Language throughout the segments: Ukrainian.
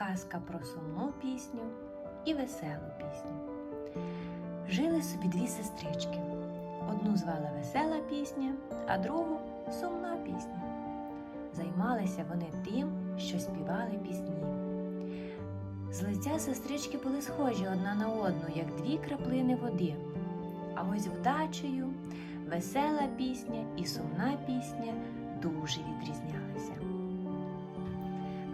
казка про сумну пісню і веселу пісню. Жили собі дві сестрички. Одну звали весела пісня, а другу сумна пісня. Займалися вони тим, що співали пісні. З лиця сестрички були схожі одна на одну, як дві краплини води. А ось вдачею весела пісня і сумна пісня дуже відрізнялися.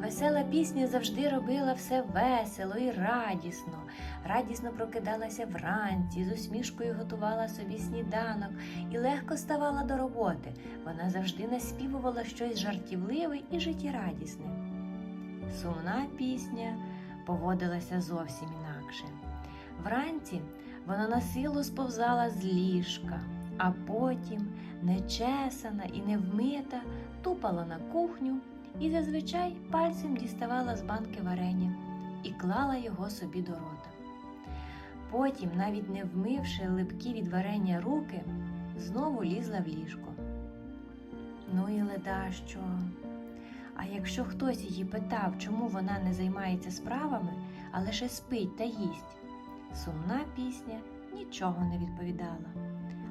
Весела пісня завжди робила все весело і радісно. Радісно прокидалася вранці, з усмішкою готувала собі сніданок і легко ставала до роботи. Вона завжди наспівувала щось жартівливе і життєрадісне. Сумна пісня поводилася зовсім інакше. Вранці вона на силу сповзала з ліжка, а потім, нечесана і невмита, тупала на кухню і зазвичай пальцем діставала з банки варення і клала його собі до рота. Потім, навіть не вмивши липкі від варення руки, знову лізла в ліжко. Ну і леда що. А якщо хтось її питав, чому вона не займається справами, а лише спить та їсть, сумна пісня нічого не відповідала,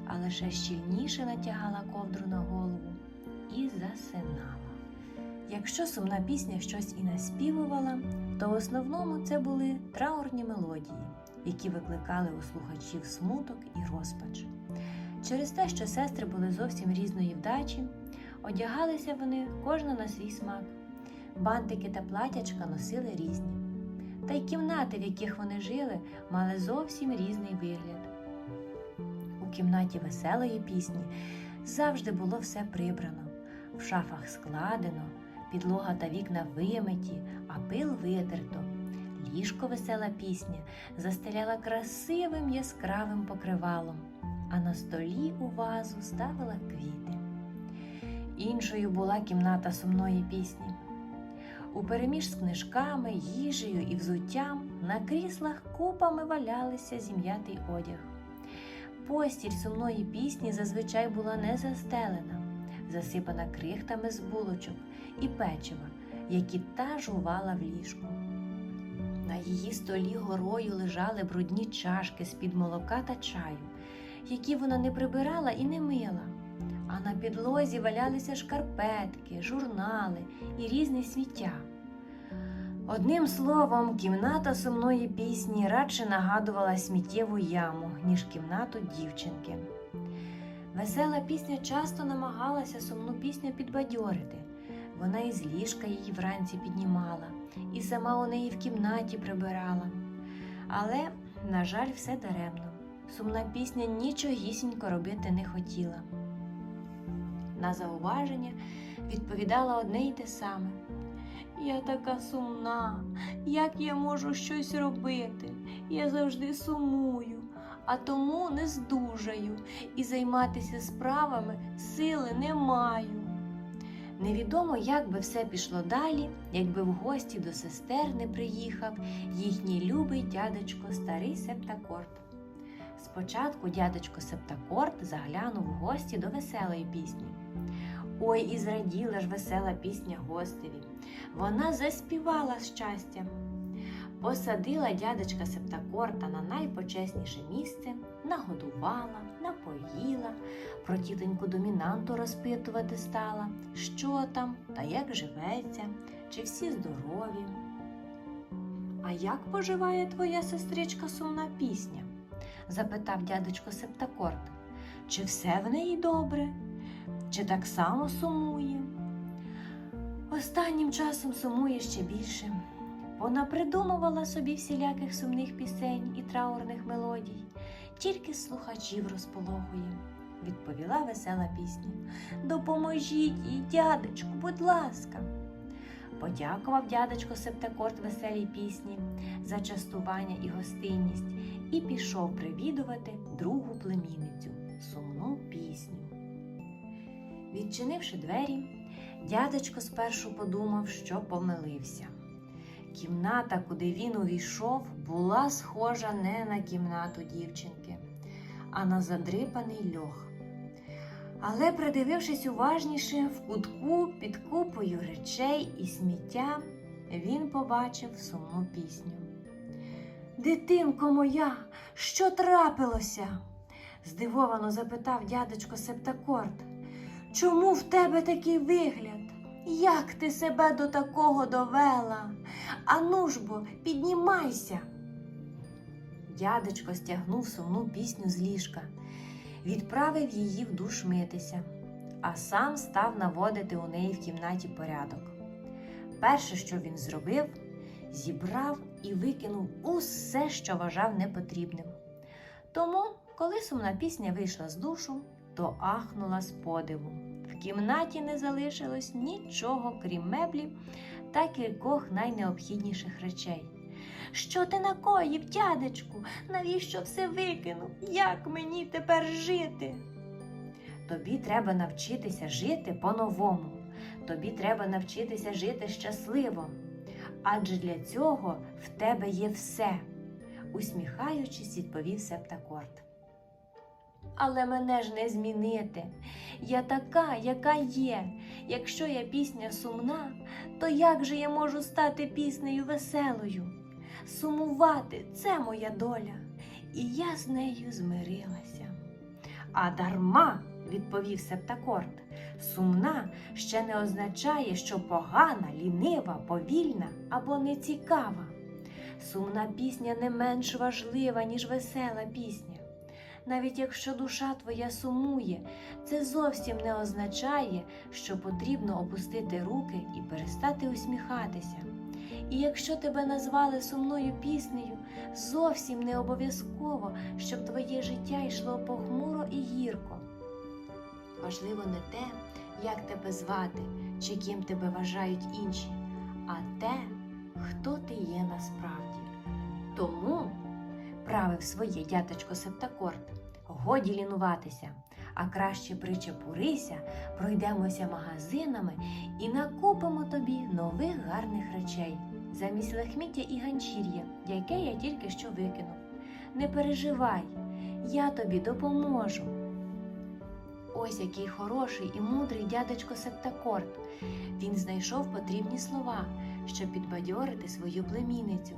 а лише щільніше натягала ковдру на голову і засинала. Якщо сумна пісня щось і наспівувала, то в основному це були траурні мелодії, які викликали у слухачів смуток і розпач. Через те, що сестри були зовсім різної вдачі, одягалися вони кожна на свій смак. Бантики та платячка носили різні. Та й кімнати, в яких вони жили, мали зовсім різний вигляд. У кімнаті веселої пісні завжди було все прибрано, в шафах складено, підлога та вікна вимиті, а пил витерто. Ліжко весела пісня застеляла красивим яскравим покривалом, а на столі у вазу ставила квіти. Іншою була кімната сумної пісні. У переміж з книжками, їжею і взуттям на кріслах купами валялися зім'ятий одяг. Постіль сумної пісні зазвичай була не застелена, засипана крихтами з булочок і печива, які та жувала в ліжку. На її столі горою лежали брудні чашки з-під молока та чаю, які вона не прибирала і не мила. А на підлозі валялися шкарпетки, журнали і різне сміття. Одним словом, кімната сумної пісні радше нагадувала сміттєву яму, ніж кімнату дівчинки. Весела пісня часто намагалася сумну пісню підбадьорити. Вона із ліжка її вранці піднімала, і сама у неї в кімнаті прибирала. Але, на жаль, все даремно. Сумна пісня нічогісінько робити не хотіла. На зауваження відповідала одне й те саме. Я така сумна, як я можу щось робити? Я завжди сумую, а тому не здужаю і займатися справами сили не маю. Невідомо, як би все пішло далі, якби в гості до сестер не приїхав їхній любий дядечко старий Септакорт. Спочатку дядечко Септакорт заглянув в гості до веселої пісні. Ой, і зраділа ж весела пісня гостеві. Вона заспівала з щастям. Посадила дядечка Септакорта на найпочесніше місце, нагодувала, напоїла, про тітоньку домінанту розпитувати стала, що там та як живеться, чи всі здорові. А як поживає твоя сестричка сумна пісня? запитав дядечко Септакорт. Чи все в неї добре? Чи так само сумує? Останнім часом сумує ще більше. Вона придумувала собі всіляких сумних пісень і траурних мелодій, тільки слухачів розполохує, відповіла весела пісня. Допоможіть їй, дядечку, будь ласка. Подякував дядечко Септакорт веселій пісні за частування і гостинність і пішов привідувати другу племінницю сумну пісню. Відчинивши двері, дядечко спершу подумав, що помилився. Кімната, куди він увійшов, була схожа не на кімнату дівчинки, а на задрипаний льох. Але, придивившись уважніше, в кутку під купою речей і сміття, він побачив сумну пісню. Дитинко моя, що трапилося? здивовано запитав дядечко Септакорд. Чому в тебе такий вигляд? Як ти себе до такого довела? Ану ж бо, піднімайся. Дядечко стягнув сумну пісню з ліжка, відправив її в душ митися, а сам став наводити у неї в кімнаті порядок. Перше, що він зробив, зібрав і викинув усе, що вважав непотрібним. Тому, коли сумна пісня вийшла з душу, то ахнула з подиву. Кімнаті не залишилось нічого, крім меблів та кількох найнеобхідніших речей. Що ти накоїв, дядечку? Навіщо все викинув? Як мені тепер жити? Тобі треба навчитися жити по-новому. Тобі треба навчитися жити щасливо. Адже для цього в тебе є все, усміхаючись, відповів Септакорд. Але мене ж не змінити. Я така, яка є. Якщо я пісня сумна, то як же я можу стати піснею веселою? Сумувати це моя доля, і я з нею змирилася. А дарма, відповів Септакорд, сумна ще не означає, що погана, лінива, повільна або нецікава. Сумна пісня не менш важлива, ніж весела пісня. Навіть якщо душа твоя сумує, це зовсім не означає, що потрібно опустити руки і перестати усміхатися. І якщо тебе назвали сумною піснею, зовсім не обов'язково, щоб твоє життя йшло похмуро і гірко. Важливо не те, як тебе звати чи ким тебе вважають інші, а те, хто ти є насправді. Тому, правив своє дяточко Септакорд, годі лінуватися, а краще причепурися, пройдемося магазинами і накупимо тобі нових гарних речей замість лахміття і ганчір'я, яке я тільки що викинув. Не переживай, я тобі допоможу. Ось який хороший і мудрий дядечко Септакорд. Він знайшов потрібні слова, щоб підбадьорити свою племінницю,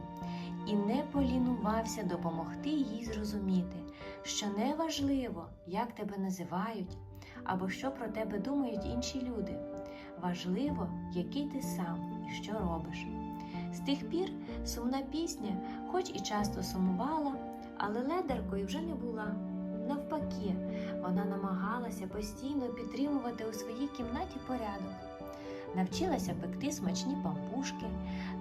полінувався допомогти їй зрозуміти, що не важливо, як тебе називають або що про тебе думають інші люди. Важливо, який ти сам і що робиш. З тих пір сумна пісня, хоч і часто сумувала, але ледеркою вже не була. Навпаки, вона намагалася постійно підтримувати у своїй кімнаті порядок. Навчилася пекти смачні пампушки,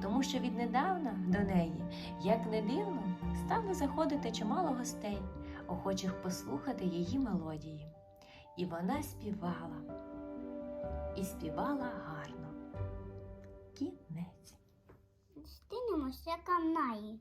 тому що віднедавна до неї, як не дивно, стали заходити чимало гостей, охочих послухати її мелодії. І вона співала, і співала гарно. Кінець. Зустрінемося каналі.